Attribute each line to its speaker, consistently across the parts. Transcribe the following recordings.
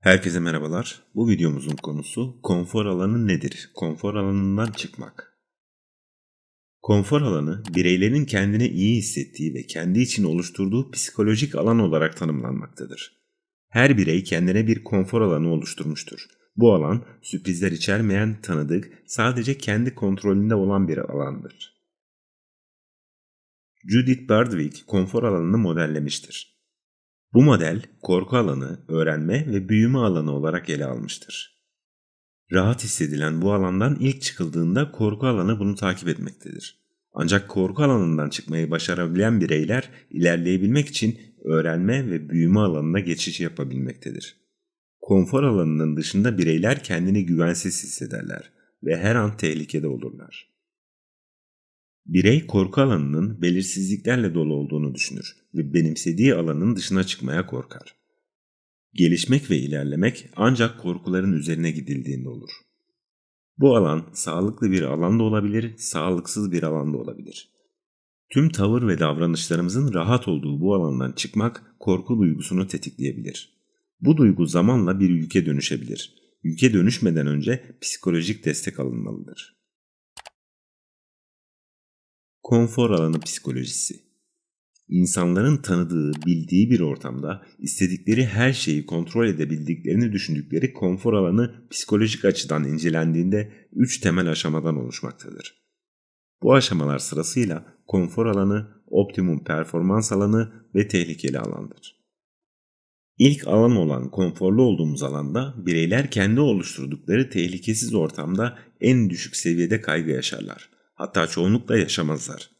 Speaker 1: Herkese merhabalar. Bu videomuzun konusu konfor alanı nedir? Konfor alanından çıkmak. Konfor alanı bireylerin kendini iyi hissettiği ve kendi için oluşturduğu psikolojik alan olarak tanımlanmaktadır. Her birey kendine bir konfor alanı oluşturmuştur. Bu alan sürprizler içermeyen, tanıdık, sadece kendi kontrolünde olan bir alandır. Judith Bardwick konfor alanını modellemiştir. Bu model korku alanı, öğrenme ve büyüme alanı olarak ele almıştır. Rahat hissedilen bu alandan ilk çıkıldığında korku alanı bunu takip etmektedir. Ancak korku alanından çıkmayı başarabilen bireyler ilerleyebilmek için öğrenme ve büyüme alanına geçiş yapabilmektedir. Konfor alanının dışında bireyler kendini güvensiz hissederler ve her an tehlikede olurlar. Birey korku alanının belirsizliklerle dolu olduğunu düşünür ve benimsediği alanın dışına çıkmaya korkar. Gelişmek ve ilerlemek ancak korkuların üzerine gidildiğinde olur. Bu alan sağlıklı bir alan da olabilir, sağlıksız bir alan da olabilir. Tüm tavır ve davranışlarımızın rahat olduğu bu alandan çıkmak korku duygusunu tetikleyebilir. Bu duygu zamanla bir yüke dönüşebilir. Yüke dönüşmeden önce psikolojik destek alınmalıdır. Konfor alanı psikolojisi İnsanların tanıdığı, bildiği bir ortamda istedikleri her şeyi kontrol edebildiklerini düşündükleri konfor alanı psikolojik açıdan incelendiğinde üç temel aşamadan oluşmaktadır. Bu aşamalar sırasıyla konfor alanı, optimum performans alanı ve tehlikeli alandır. İlk alan olan konforlu olduğumuz alanda bireyler kendi oluşturdukları tehlikesiz ortamda en düşük seviyede kaygı yaşarlar. Hatta çoğunlukla yaşamazlar.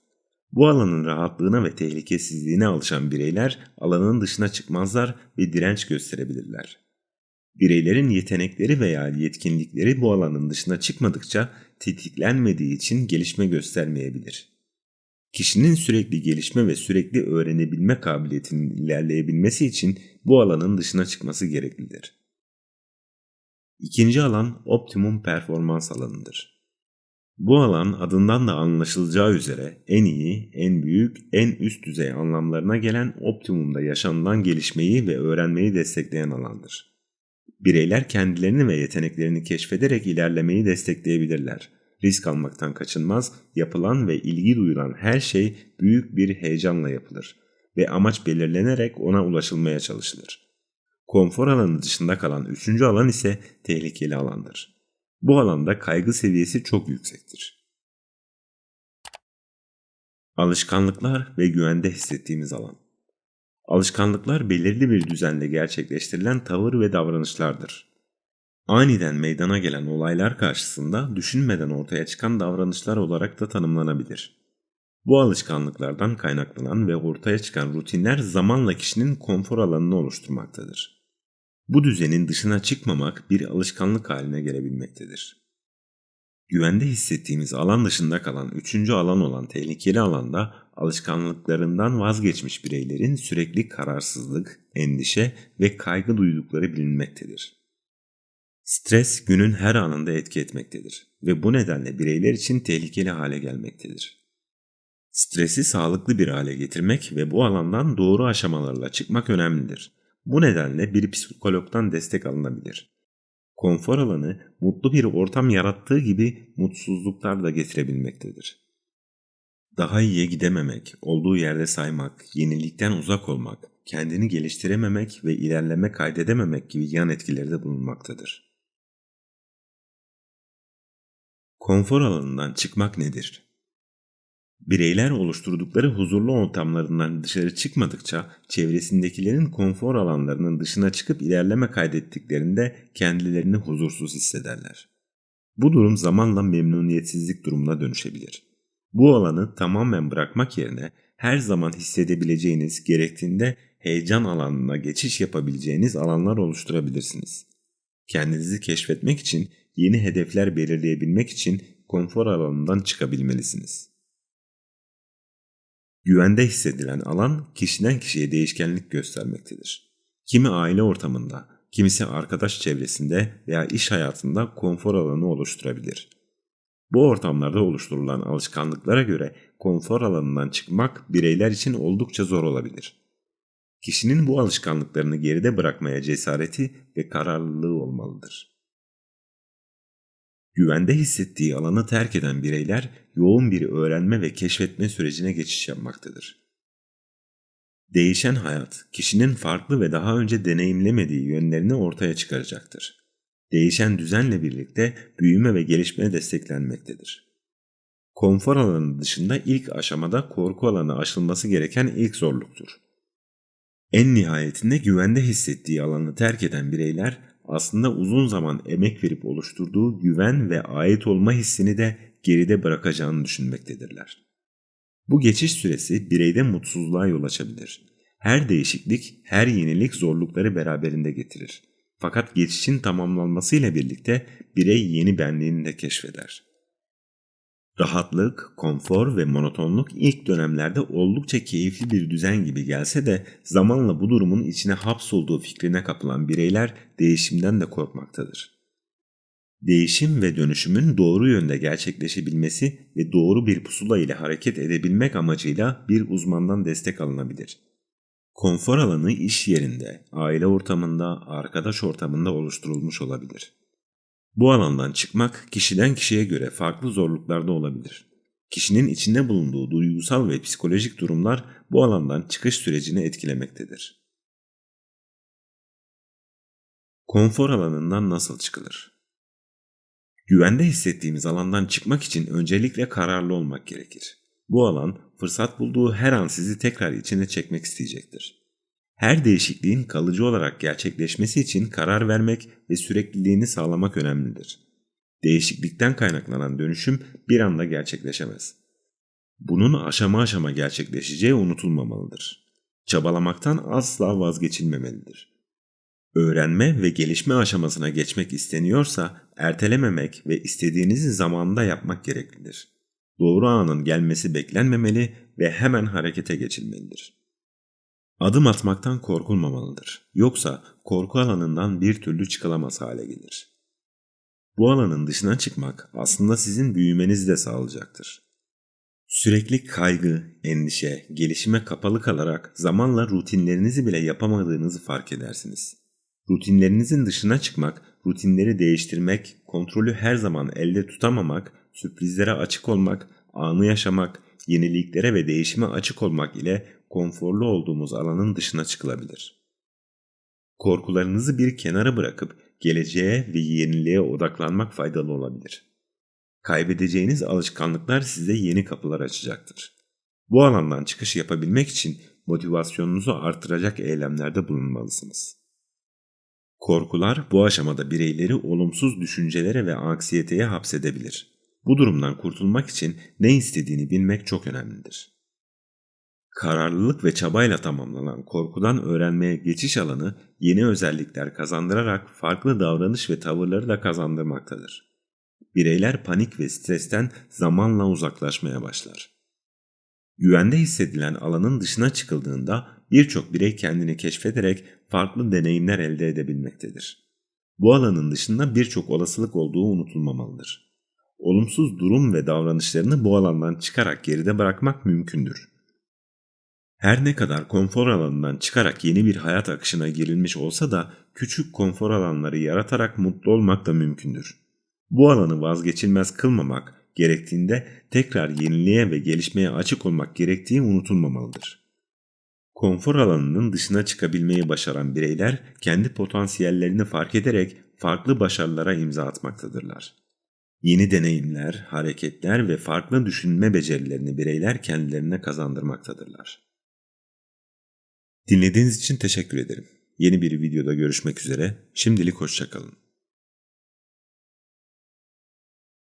Speaker 1: Bu alanın rahatlığına ve tehlikesizliğine alışan bireyler alanın dışına çıkmazlar ve direnç gösterebilirler. Bireylerin yetenekleri veya yetkinlikleri bu alanın dışına çıkmadıkça tetiklenmediği için gelişme göstermeyebilir. Kişinin sürekli gelişme ve sürekli öğrenebilme kabiliyetinin ilerleyebilmesi için bu alanın dışına çıkması gereklidir. İkinci alan optimum performans alanıdır. Bu alan adından da anlaşılacağı üzere en iyi, en büyük, en üst düzey anlamlarına gelen optimumda yaşanılan gelişmeyi ve öğrenmeyi destekleyen alandır. Bireyler kendilerini ve yeteneklerini keşfederek ilerlemeyi destekleyebilirler. Risk almaktan kaçınmaz, yapılan ve ilgi duyulan her şey büyük bir heyecanla yapılır ve amaç belirlenerek ona ulaşılmaya çalışılır. Konfor alanı dışında kalan üçüncü alan ise tehlikeli alandır. Bu alanda kaygı seviyesi çok yüksektir. Alışkanlıklar ve güvende hissettiğimiz alan. Alışkanlıklar belirli bir düzenle gerçekleştirilen tavır ve davranışlardır. Aniden meydana gelen olaylar karşısında düşünmeden ortaya çıkan davranışlar olarak da tanımlanabilir. Bu alışkanlıklardan kaynaklanan ve ortaya çıkan rutinler zamanla kişinin konfor alanını oluşturmaktadır. Bu düzenin dışına çıkmamak bir alışkanlık haline gelebilmektedir. Güvende hissettiğimiz alan dışında kalan üçüncü alan olan tehlikeli alanda alışkanlıklarından vazgeçmiş bireylerin sürekli kararsızlık, endişe ve kaygı duydukları bilinmektedir. Stres günün her anında etki etmektedir ve bu nedenle bireyler için tehlikeli hale gelmektedir. Stresi sağlıklı bir hale getirmek ve bu alandan doğru aşamalarla çıkmak önemlidir. Bu nedenle bir psikologdan destek alınabilir. Konfor alanı mutlu bir ortam yarattığı gibi mutsuzluklar da getirebilmektedir. Daha iyiye gidememek, olduğu yerde saymak, yenilikten uzak olmak, kendini geliştirememek ve ilerleme kaydedememek gibi yan etkileri de bulunmaktadır. Konfor alanından çıkmak nedir? Bireyler oluşturdukları huzurlu ortamlarından dışarı çıkmadıkça çevresindekilerin konfor alanlarının dışına çıkıp ilerleme kaydettiklerinde kendilerini huzursuz hissederler. Bu durum zamanla memnuniyetsizlik durumuna dönüşebilir. Bu alanı tamamen bırakmak yerine her zaman hissedebileceğiniz, gerektiğinde heyecan alanına geçiş yapabileceğiniz alanlar oluşturabilirsiniz. Kendinizi keşfetmek için, yeni hedefler belirleyebilmek için konfor alanından çıkabilmelisiniz. Güvende hissedilen alan kişiden kişiye değişkenlik göstermektedir. Kimi aile ortamında, kimisi arkadaş çevresinde veya iş hayatında konfor alanı oluşturabilir. Bu ortamlarda oluşturulan alışkanlıklara göre konfor alanından çıkmak bireyler için oldukça zor olabilir. Kişinin bu alışkanlıklarını geride bırakmaya cesareti ve kararlılığı olmalıdır. Güvende hissettiği alanı terk eden bireyler yoğun bir öğrenme ve keşfetme sürecine geçiş yapmaktadır. Değişen hayat, kişinin farklı ve daha önce deneyimlemediği yönlerini ortaya çıkaracaktır. Değişen düzenle birlikte büyüme ve gelişmeye desteklenmektedir. Konfor alanı dışında ilk aşamada korku alanı aşılması gereken ilk zorluktur. En nihayetinde güvende hissettiği alanı terk eden bireyler aslında uzun zaman emek verip oluşturduğu güven ve ait olma hissini de geride bırakacağını düşünmektedirler. Bu geçiş süresi bireyde mutsuzluğa yol açabilir. Her değişiklik, her yenilik zorlukları beraberinde getirir. Fakat geçişin tamamlanmasıyla birlikte birey yeni benliğini de keşfeder. Rahatlık, konfor ve monotonluk ilk dönemlerde oldukça keyifli bir düzen gibi gelse de zamanla bu durumun içine hapsolduğu fikrine kapılan bireyler değişimden de korkmaktadır. Değişim ve dönüşümün doğru yönde gerçekleşebilmesi ve doğru bir pusula ile hareket edebilmek amacıyla bir uzmandan destek alınabilir. Konfor alanı iş yerinde, aile ortamında, arkadaş ortamında oluşturulmuş olabilir. Bu alandan çıkmak kişiden kişiye göre farklı zorluklarda olabilir. Kişinin içinde bulunduğu duygusal ve psikolojik durumlar bu alandan çıkış sürecini etkilemektedir. Konfor alanından nasıl çıkılır? Güvende hissettiğimiz alandan çıkmak için öncelikle kararlı olmak gerekir. Bu alan fırsat bulduğu her an sizi tekrar içine çekmek isteyecektir. Her değişikliğin kalıcı olarak gerçekleşmesi için karar vermek ve sürekliliğini sağlamak önemlidir. Değişiklikten kaynaklanan dönüşüm bir anda gerçekleşemez. Bunun aşama aşama gerçekleşeceği unutulmamalıdır. Çabalamaktan asla vazgeçilmemelidir. Öğrenme ve gelişme aşamasına geçmek isteniyorsa ertelememek ve istediğinizi zamanında yapmak gereklidir. Doğru anın gelmesi beklenmemeli ve hemen harekete geçilmelidir. Adım atmaktan korkulmamalıdır. Yoksa korku alanından bir türlü çıkılamaz hale gelir. Bu alanın dışına çıkmak aslında sizin büyümenizi de sağlayacaktır. Sürekli kaygı, endişe, gelişime kapalı kalarak zamanla rutinlerinizi bile yapamadığınızı fark edersiniz. Rutinlerinizin dışına çıkmak, rutinleri değiştirmek, kontrolü her zaman elde tutamamak, sürprizlere açık olmak, anı yaşamak, yeniliklere ve değişime açık olmak ile konforlu olduğumuz alanın dışına çıkılabilir. Korkularınızı bir kenara bırakıp geleceğe ve yeniliğe odaklanmak faydalı olabilir. Kaybedeceğiniz alışkanlıklar size yeni kapılar açacaktır. Bu alandan çıkış yapabilmek için motivasyonunuzu artıracak eylemlerde bulunmalısınız. Korkular bu aşamada bireyleri olumsuz düşüncelere ve anksiyeteye hapsedebilir. Bu durumdan kurtulmak için ne istediğini bilmek çok önemlidir. Kararlılık ve çabayla tamamlanan korkudan öğrenmeye geçiş alanı yeni özellikler kazandırarak farklı davranış ve tavırları da kazandırmaktadır. Bireyler panik ve stresten zamanla uzaklaşmaya başlar. Güvende hissedilen alanın dışına çıkıldığında birçok birey kendini keşfederek farklı deneyimler elde edebilmektedir. Bu alanın dışında birçok olasılık olduğu unutulmamalıdır. Olumsuz durum ve davranışlarını bu alandan çıkarak geride bırakmak mümkündür. Her ne kadar konfor alanından çıkarak yeni bir hayat akışına girilmiş olsa da küçük konfor alanları yaratarak mutlu olmak da mümkündür. Bu alanı vazgeçilmez kılmamak gerektiğinde tekrar yeniliğe ve gelişmeye açık olmak gerektiği unutulmamalıdır. Konfor alanının dışına çıkabilmeyi başaran bireyler kendi potansiyellerini fark ederek farklı başarılara imza atmaktadırlar. Yeni deneyimler, hareketler ve farklı düşünme becerilerini bireyler kendilerine kazandırmaktadırlar. Dinlediğiniz için teşekkür ederim. Yeni bir videoda görüşmek üzere. Şimdilik hoşçakalın.